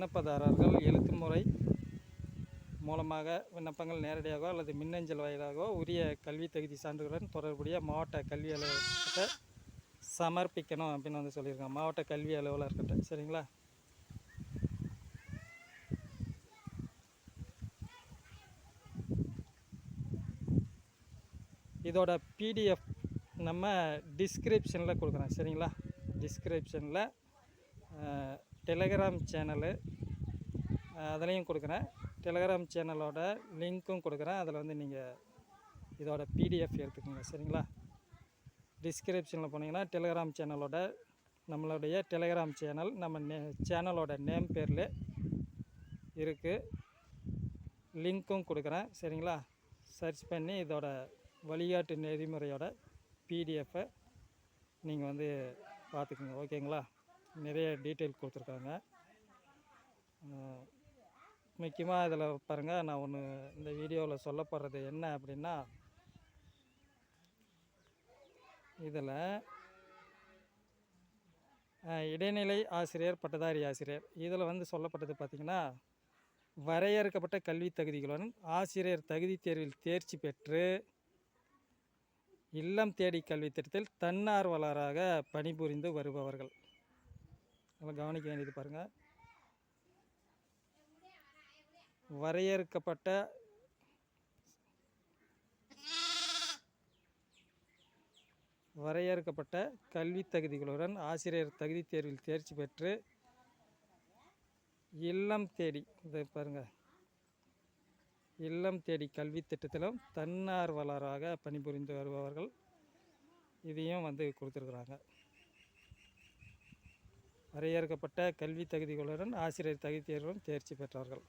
விண்ணப்பதாரர்கள் எழுத்து முறை மூலமாக விண்ணப்பங்கள் நேரடியாகவோ அல்லது மின்னஞ்சல் வாயிலாகவோ உரிய கல்வி தகுதி சான்றுகளுடன் தொடர்புடைய மாவட்ட கல்வி அலுவலர்கிட்ட சமர்ப்பிக்கணும் அப்படின்னு வந்து சொல்லியிருக்காங்க. மாவட்ட கல்வி அலுவலர்கிட்ட. சரிங்களா? இதோட பிடிஎஃப் நம்ம டிஸ்கிரிப்ஷனில் கொடுக்குறேன். சரிங்களா? டிஸ்கிரிப்ஷனில் டெலகிராம் சேனலு அதுலேயும் கொடுக்குறேன். டெலகிராம் சேனலோட லிங்க்கும் கொடுக்குறேன். அதில் வந்து நீங்கள் இதோட பிடிஎஃப் எடுத்துக்கோங்க. சரிங்களா? டிஸ்கிரிப்ஷனில் போனீங்கன்னா டெலகிராம் சேனலோட நம்மளுடைய டெலகிராம் சேனல் நம்ம நே சேனலோட நேம் பேரில் இருக்குது லிங்க்கும் கொடுக்குறேன். சரிங்களா? சர்ச் பண்ணி இதோட வழிகாட்டு நெறிமுறையோட பிடிஎஃப்பை நீங்கள் வந்து பார்த்துக்குங்க. ஓகேங்களா? நிறைய டீட்டெயில் கொடுத்துருக்காங்க. முக்கியமாக இதில் பாருங்கள் நான் ஒன்று இந்த வீடியோவில் சொல்லப்படுறது என்ன அப்படின்னா இதில் இடைநிலை ஆசிரியர் பட்டதாரி ஆசிரியர் இதில் வந்து சொல்லப்பட்டது பார்த்திங்கன்னா வரையறுக்கப்பட்ட கல்வி தகுதிகளுடன் ஆசிரியர் தகுதி தேர்வில் தேர்ச்சி பெற்று இல்லம் தேடி கல்வி திட்டத்தில் தன்னார்வலராக பணிபுரிந்து வருபவர்கள். நல்லா கவனிக்க வேண்டியது பாருங்கள் வரையறுக்கப்பட்ட வரையறுக்கப்பட்ட கல்வி தகுதிகளுடன் ஆசிரியர் தகுதி தேர்வில் தேர்ச்சி பெற்று இல்லம் தேடி இதை பாருங்கள் இல்லம் தேடி கல்வி திட்டத்திலும் தன்னார்வலராக பணிபுரிந்து வருபவர்கள் இதையும் வந்து கொடுத்துருக்குறாங்க. வரையறுக்கப்பட்ட கல்வி தகுதிகளுடன் ஆசிரியர் தகுதி தேர்விலும் தேர்ச்சி பெற்றார்கள்.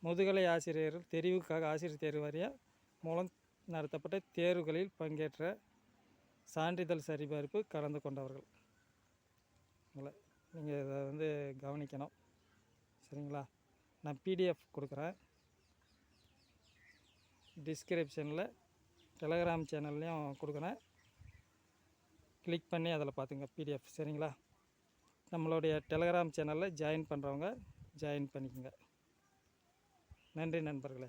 முதுகலை ஆசிரியர்கள் தெரிவுக்காக ஆசிரியர் தேர்வு வாரிய மூலம் நடத்தப்பட்ட தேர்வுகளில் பங்கேற்ற சான்றிதழ் சரிபார்ப்பு கலந்து கொண்டவர்கள். உங்களை நீங்கள் இதை வந்து கவனிக்கணும். சரிங்களா? நான் பிடிஎஃப் கொடுக்குறேன். டிஸ்கிரிப்ஷனில் டெலகிராம் சேனல்லையும் கொடுக்குறேன். கிளிக் பண்ணி அதில் பார்த்துங்க பிடிஎஃப் சரிங்களா? நம்மளுடைய டெலகிராம் சேனலில் ஜாயின் பண்ணுறவங்க ஜாயின் பண்ணிக்கோங்க. நன்றி நண்பர்களே.